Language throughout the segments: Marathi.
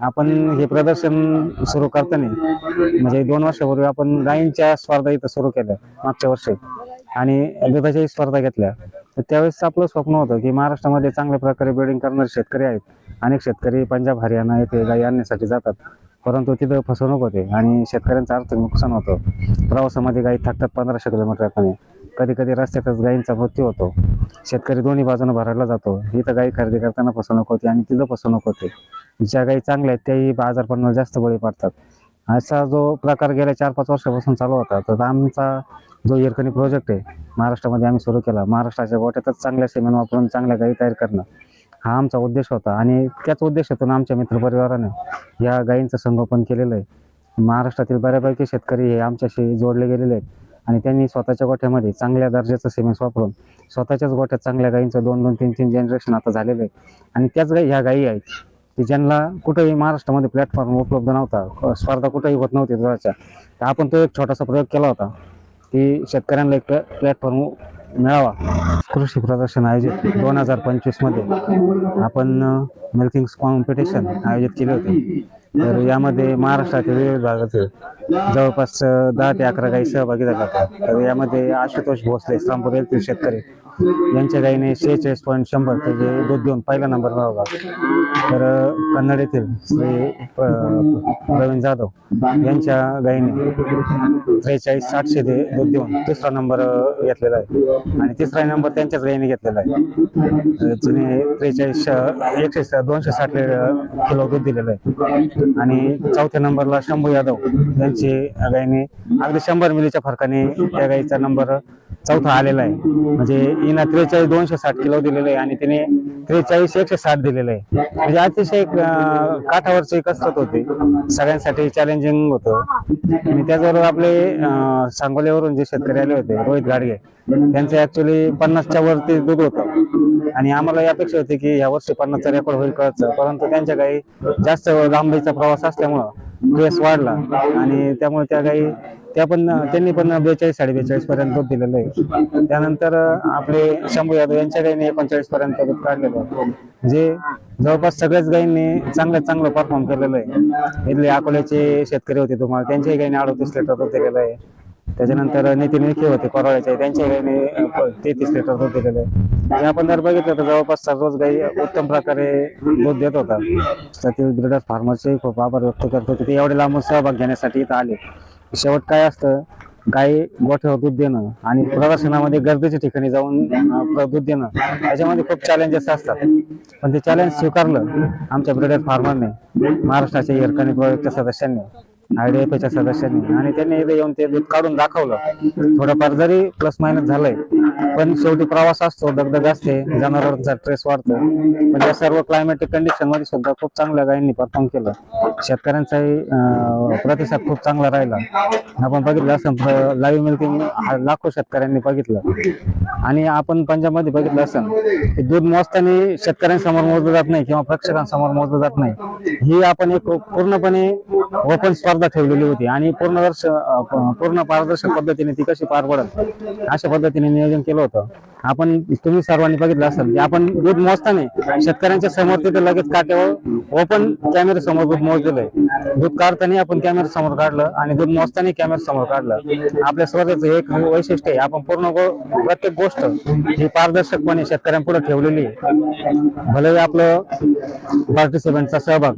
आपण हे प्रदर्शन सुरू करताना म्हणजे दोन वर्षापूर्वी आपण गायींच्या स्पर्धा इथं सुरू केल्या मागच्या वर्षी. आणि दुधाच्याही स्पर्धा घेतल्या. तर त्यावेळेस आपलं स्वप्न होतं की महाराष्ट्रामध्ये चांगल्या प्रकारे ब्रिडिंग करणारे शेतकरी आहेत. अनेक शेतकरी पंजाब हरियाणा येथे गायी आणण्यासाठी जातात. परंतु तिथं फसवणूक होते आणि शेतकऱ्यांचं आर्थिक नुकसान होतं. प्रवासामध्ये गायी थकतात पंधराशे किलोमीटर येताना कधी कधी रस्त्यातच गायींचा मृत्यू होतो. शेतकरी दोन्ही बाजूने भरायला जातो. इथं गायी खरेदी करताना फसवणूक होते आणि तिथं फसवणूक होते. ज्या गायी चांगल्या आहेत त्याही बाजारपणाला जास्त बळी पडतात. असा जो प्रकार गेल्या चार पाच वर्षापासून चालू होता तर आमचा जो हिरकणी प्रोजेक्ट आहे महाराष्ट्रामध्ये आम्ही सुरू केला. महाराष्ट्राच्या गोट्यातच चांगल्या सिमेंट वापरून चांगल्या गायी तयार करणं हा आमचा उद्देश होता. आणि त्याच उद्देशातून आमच्या मित्रपरिवाराने या गायींचं संगोपन केलेलं आहे. महाराष्ट्रातील बऱ्यापैकी शेतकरी हे आमच्याशी जोडले गेलेले आहेत. आणि त्यांनी स्वतःच्या गोठ्यामध्ये चांगल्या दर्जाचं सिमेंट वापरून स्वतःच्याच गोठ्यात चांगल्या गायींचं दोन दोन तीन तीन जनरेशन आता झालेलं आहे. आणि त्याच गाई ह्या गायी आहेत. की ज्यांना कुठंही महाराष्ट्रामध्ये प्लॅटफॉर्म उपलब्ध नव्हता स्पर्धा कुठंही होत नव्हती दुधाच्या तर आपण तो एक छोटासा प्रयोग केला होता की शेतकऱ्यांना एक प्लॅटफॉर्म मिळावा. कृषी प्रदर्शन आयोजित दोन हजार पंचवीसमध्ये आपण मिल्किंग कॉम्पिटिशन आयोजित केले होते. तर यामध्ये महाराष्ट्रातील विविध भागातील जवळपास दहा ते अकरा गायी सहभागी झाल्या होत्या. तर यामध्ये आशुतोष भोसले इस्लामपूर येथील शेतकरी. यांच्या गायीने शेहेचाळीस पॉईंट शंभर ते दूध देऊन पहिला नंबर मिळवला. तर कन्नड येथील श्री प्रवीण जाधव यांच्या गायीने त्रेचाळीस सातशे ते दूध देऊन तिसरा नंबर घेतलेला आहे. आणि तिसरा नंबर त्यांच्याच गायीने घेतलेला आहे. तिने त्रेचाळीस एकशे दोनशे साठ किलो दूध दिलेलं आहे. आणि चौथ्या नंबरला शंभू यादव यांची गायीने अगदी शंभर मिलीच्या फरकाने त्या गायीचा नंबर चौथा आलेला आहे. म्हणजे हिनं त्रेचाळीस दोनशे साठ किलो दिलेलं आहे आणि तिने त्रेचाळीस एकशे साठ दिलेलं आहे. म्हणजे अतिशय काठावरची कसरत होती सगळ्यांसाठी चॅलेंजिंग होतं. आणि त्याचबरोबर आपले अं, सांगोल्यावरून जे शेतकरी आले होते रोहित गाडगे त्यांचं ऍक्च्युली पन्नासच्या वरती दूध होतं. आणि आम्हाला ही अपेक्षा होती की या वर्षी पन्नासचा रेकॉर्ड होईल कळचं. परंतु त्यांच्या काही जास्त लांबीचा प्रवास असल्यामुळं रेस वाढला. आणि त्यामुळे त्या गाई त्या पण त्यांनी पण बेचाळीस साडे बेचाळीस पर्यंत दूध दिलेलं आहे. त्यानंतर आपले शंभू यादव यांच्या गाईने एकोणचाळीस पर्यंत दूध काढलेलं आहे. जे जवळपास सगळ्याच गायींनी चांगलं चांगलं परफॉर्म केलेलं आहे. इथले अकोल्याचे शेतकरी होते तुम्हाला त्यांच्याही गायीने अडतीस लिटर दूध दिलेलं आहे. त्याच्यानंतर नितीन विखे होते परवाळ्याचे त्यांच्या गायीने तेहतीस लिटर दूध दिलेलं आहे. म्हणजे आपण जर बघितलं तर जवळपास सर्वच गायी उत्तम प्रकारे दूध देत होता. त्यातील ब्रिडर फार्मरचे खूप आभार व्यक्त करतो की ते एवढे लांबून सहभाग घेण्यासाठी इथं आले. शेवट काय असतं गाई गोठ्यावर दूध देणं आणि प्रदर्शनामध्ये गर्दीच्या ठिकाणी जाऊन दूध देणं त्याच्यामध्ये खूप चॅलेंजेस असतात. पण ते चॅलेंज स्वीकारलं आमच्या ब्रिडर फार्मरने महाराष्ट्राच्या हिरकणी प्रयुक्त सदस्यांनी. आयडीएफच्या सदस्यांनी आणि त्यांनी इथे येऊन ते दूध काढून दाखवलं. थोडंफार जरी प्लस मायनस झालंय पण शेवटी प्रवास असतो दगदग असते जनावरांचा स्ट्रेस वाढतो. पण या सर्व क्लायमॅटिक कंडिशनमध्ये सुद्धा खूप चांगल्या गायींनी परफॉर्म केलं. शेतकऱ्यांचाही प्रतिसाद खूप चांगला राहिला. आपण बघितलं असं लाईव्ह मिल्किंग लाखो शेतकऱ्यांनी बघितलं. आणि आपण पंजाबमध्ये बघितलं असं की दूध मोजताना शेतकऱ्यांसमोर मोजलं जात नाही किंवा प्रेक्षकांसमोर मोजलं जात नाही. ही आपण एक पूर्णपणे ओपन स्पर्धा ठेवलेली होती. आणि पूर्ण पूर्ण पारदर्शक पद्धतीने ती कशी पार पडत अशा पद्धतीने नियोजन केलं होतं. आपण तुम्ही सर्वांनी बघितलं असेल की आपण दूध मोजताना शेतकऱ्यांच्या समोर तिथे लगेच काट्यावर ओपन कॅमेरा समोर दूध मोजलेलं आहे. दूध काढताना आपण कॅमेरा समोर काढलं आणि दूध मोजताना कॅमेरा समोर काढलं. आपल्या स्वतःच एक वैशिष्ट्य आहे. आपण पूर्ण प्रत्येक गोष्ट ही पारदर्शकपणे शेतकऱ्यांपुढे ठेवलेली आहे. भले आपलं पार्टिसिपंटचा सहभाग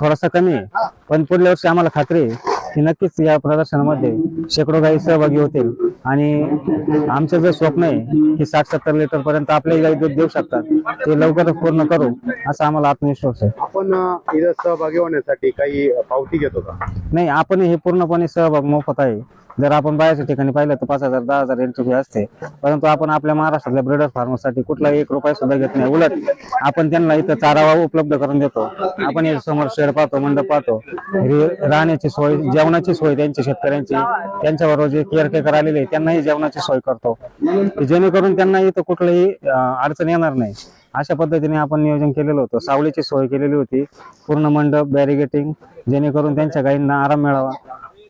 थोडासा कमी आहे पण पुढल्या वर्षी आम्हाला खात्री आहे की नक्कीच या प्रदर्शनामध्ये शेकडो गायी सहभागी होतील. आणि आमचं जे स्वप्न आहे की साठ सत्तर लिटर पर्यंत आपले गायी दूध देऊ शकतात ते लवकरच पूर्ण करू असा आम्हाला आत्मविश्वास आहे. आपण सहभागी होण्यासाठी काही पावती घेतो का? नाही आपण हे पूर्णपणे सहभाग मोफत आहे. जर आपण बाहेरच्या ठिकाणी पाहिलं तर पाच हजार दहा हजार एंट्री फी असते. परंतु आपण आपल्या महाराष्ट्रातल्या ब्रिडर फार्मरसाठी कुठलाही एक रुपया सुद्धा घेत नाही. उलट आपण त्यांना इथं चारावा उपलब्ध करून देतो. आपण हे समोर शेड पाहतो मंडप पाहतो. राहण्याची सोय जेवणाची सोय त्यांची शेतकऱ्यांची. त्यांच्याबरोबर जे केअरटेकर आलेले आहे, त्यांनाही जेवणाची सोय करतो. जेणेकरून त्यांना इथं कुठलाही अडचण येणार नाही. अशा पद्धतीने आपण नियोजन केलेलं होतं. सावलीची सोय केलेली होती. पूर्ण मंडप बॅरिगेटिंग जेणेकरून त्यांच्या गायींना आराम मिळावा.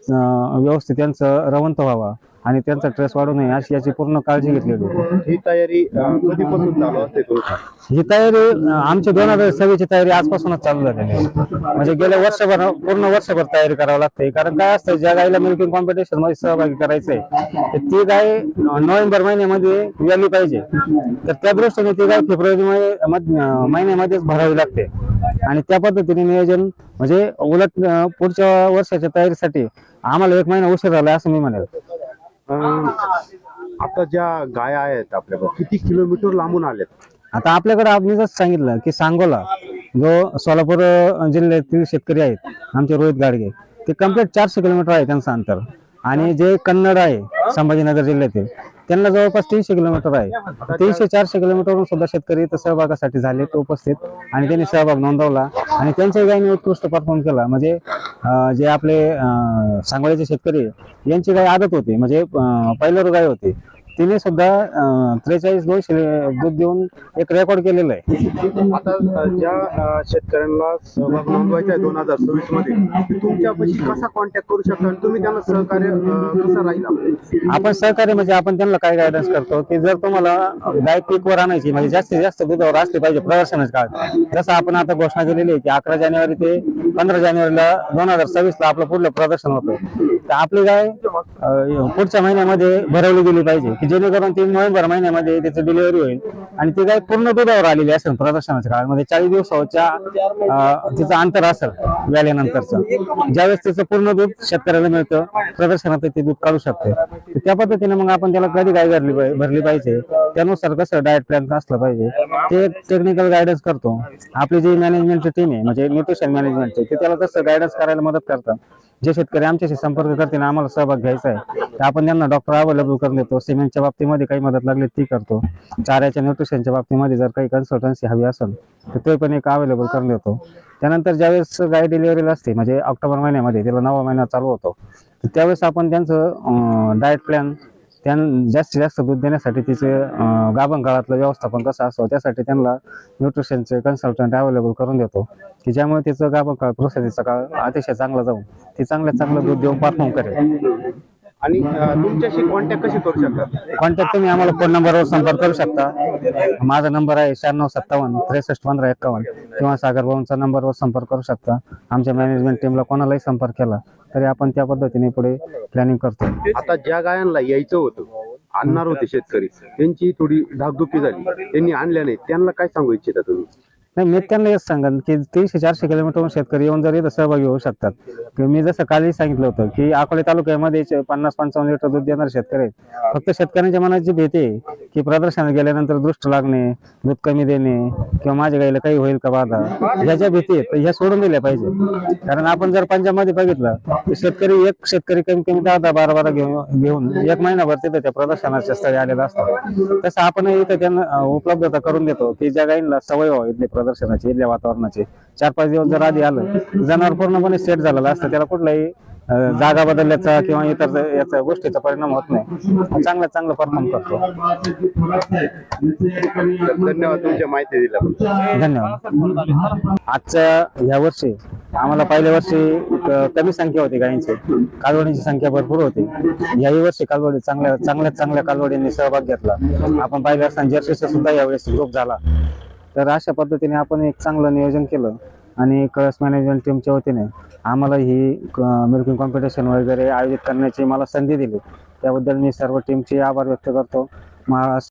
व्यवस्थित त्यांचं रवंत व्हावा. आणि त्यांचा ट्रेस वाढू नये अशी याची पूर्ण काळजी घेतलेली आहे. ही तयारी अं, कधीपासून चालू असते तुमची ही तयारी अं, आमची दोन हजार सव्वीसची तयारी आजपासूनच चालू झालेली आहे. म्हणजे गेल्या वर्षभर पूर्ण वर्षभर तयारी करावी लागते. कारण काय असतं ज्या गायला मिल्किंग कॉम्पिटिशनमध्ये सहभागी करायचंय तर ती गाय अं, नोव्हेंबर महिन्यामध्ये व्याली पाहिजे. तर त्या दृष्टीने ती गाय फेब्रुवारी मध्ये- मध- अं, महिन्यामध्येच भरावी लागते. आणि त्या पद्धतीने नियोजन म्हणजे उलट अं, पुढच्या वर्षाच्या तयारीसाठी आम्हाला एक महिना उशीर झाला असं मी म्हणेल. अं, आता ज्या गाया आहेत आपल्याकडे किती किलोमीटर लांबून आल्यात आता आपल्याकडे आपण जसं सांगितलं की सांगोला जो सोलापूर जिल्ह्यातील शेतकरी आहेत आमचे रोहित गाडगे ते कंप्लीट चारशे किलोमीटर आहे त्यांचं अंतर. आणि जे कन्नड आहे संभाजीनगर जिल्ह्यातील त्यांना जवळपास तीनशे किलोमीटर आहे. तीनशे चारशे किलोमीटरवरून सुद्धा शेतकरी इथं सहभागासाठी झाले ते उपस्थित. आणि त्यांनी सहभाग नोंदवला. आणि त्यांच्या गायीने उत्कृष्ट परफॉर्म केला. म्हणजे जे आपले अं, सांगोल्याचे शेतकरी यांची गाय आदत होती. म्हणजे पहिल्यावर गाय होती. तिने सुद्धा त्रेचाळीस दोनशे दूध देऊन एक रेकॉर्ड केलेलं आहे. आता ज्या अं, शेतकऱ्यांना सहभाग नोंदवायचा आहे दोन हजार सव्वीसमध्ये ते तुमच्यापाशी कसा कॉन्टॅक्ट करू शकता आणि तुम्ही त्यांना सहकार्य अं, कसं राहील आपलं? आपण सहकार्य म्हणजे आपण त्यांना काय गायडन्स करतो की जर तुम्हाला गाय पीकवर आणायची म्हणजे जास्तीत जास्त दुधावर असली पाहिजे प्रदर्शनाच्या काळात जसं आपण आता घोषणा केलेली आहे की अकरा जानेवारी ते पंधरा जानेवारीला दोन हजार सव्वीस ला आपलं पुढलं प्रदर्शन होतं. तर आपली गाय अं, पुढच्या महिन्यामध्ये भरवली गेली पाहिजे की जेणेकरून ती नोव्हेंबर महिन्यामध्ये त्याची डिलिव्हरी होईल. आणि ती गाय पूर्ण दुधावर आलेली असेल प्रदर्शनाच्या काळामध्ये चाळीस दिवसाच्या अं, तिचं अंतर असेल व्याल्यानंतरचं. ज्यावेळेस तिचं पूर्ण दूध शेतकऱ्याला मिळतं प्रदर्शनात ते दूध काढू शकते. तर त्या पद्धतीने मग आपण त्याला कधी गाय भरली भरली पाहिजे त्यानुसार कसं डाएट प्लॅन असलं पाहिजे ते टेक्निकल गायडन्स करतो. आपली जी मॅनेजमेंटची टीम आहे म्हणजे न्यूट्रिशन मॅनेजमेंटची ते त्याला तसं गायडन्स करायला मदत करतात. जे शेतकरी आमच्याशी संपर्क करतील आम्हाला सहभाग घ्यायचा आहे तर आपण त्यांना डॉक्टर अवेलेबल करून देतो. सिमेंटच्या बाबतीमध्ये काही मदत लागली ती करतो. चाऱ्याच्या न्यूट्रिशनच्या बाबतीमध्ये जर काही कन्सल्टन्सी हवी असेल तर ते पण एक अवेलेबल करून देतो. त्यानंतर ज्यावेळेस गाय डिलिव्हरीला असते म्हणजे ऑक्टोबर महिन्यामध्ये तिला नवा महिना चालू होतो त्यावेळेस आपण त्यांचं डाएट प्लॅन त्यां जास्तीत जास्त दूध देण्यासाठी तिचे गाभण काळातलं व्यवस्थापन कसं असावं त्यासाठी त्यांना न्यूट्रिशनचे कन्सल्टंट अवेलेबल करून देतो. की ज्यामुळे तिचं गाभण काळ प्रोसेसचा काळ अतिशय चांगला जाऊन ती चांगल्यात चांगलं दूध देऊन परफॉर्म करेल. आणि तुमच्याशी कॉन्टॅक्ट कशी करू शकतात कॉन्टॅक्ट तुम्ही आम्हाला फोन नंबरवर संपर्क करू शकता. माझा नंबर आहे शहाण्णव सत्तावन्न त्रेसष्ट पंधरा एक्कावन्न किंवा सागर भाऊंचा नंबरवर संपर्क करू शकता. आमच्या मॅनेजमेंट टीमला कोणालाही संपर्क केला तरी आपण त्या पद्धतीने पुढे प्लॅनिंग करतो. आता ज्या गायांना यायचं होतं आणणार होते शेतकरी त्यांची थोडी धाकधुकी झाली त्यांनी आणल्या नाही त्यांना काय सांगू इच्छिता तुम्ही? नाही मी त्यांना हेच सांगेन की तीनशे चारशे किलोमीटर शेतकरी येऊन जर इथं सहभागी होऊ शकतात. मी जसं कालही सांगितलं होतं की अकोले तालुक्यामध्ये पन्नास पंचावन्न लिटर दूध देणारे शेतकरी आहेत. फक्त शेतकऱ्यांच्या मनात जी भीती आहे की प्रदर्शनात गेल्यानंतर दृष्ट लागणे दूध कमी देणे किंवा माझ्या गाईला काही होईल का बाधा ह्या ज्या भीती आहेत ह्या सोडून दिल्या पाहिजे. कारण आपण जर पंजाबमध्ये बघितलं तर शेतकरी एक शेतकरी कमी कमी दहा दहा बारा बारा घेऊन घेऊन एक महिनाभर तिथे त्या प्रदर्शनाच्या स्थळी आलेला असतो. तसं आपण इथं त्यांना उपलब्धता करून देतो की ज्या गाईंना सवय व्हावी इथली प्रदर्शनाची इथल्या वातावरणाची. चार पाच दिवस जर आधी आलं जनावर पूर्णपणे सेट झालेलं असतं त्याला कुठलाही जागा बदलल्याचा किंवा इतर याचा गोष्टीचा परिणाम होत नाही. चांगल्यात चांगलं परफॉर्म करतो. धन्यवाद तुमच्या माहिती दिल्याबद्दल धन्यवाद. आजच्या या वर्षी आम्हाला पहिल्या वर्षी कमी संख्या होती गायींची. कालवडींची संख्या भरपूर होती. याही वर्षी कालवडी चांगल्या चांगल्यात चांगल्या कालवडींनी सहभाग घेतला. आपण पाहिलं असताना जर्सीचा सुद्धा यावेळेस ग्रुप झाला. तर अशा पद्धतीने आपण एक चांगलं नियोजन केलं आणि कळस मॅनेजमेंट टीमच्या वतीने आम्हाला ही मिल्किंग कॉम्पिटिशन वगैरे आयोजित करण्याची मला संधी दिली. त्याबद्दल मी सर्व टीमचे आभार व्यक्त करतो. महाराष्ट्र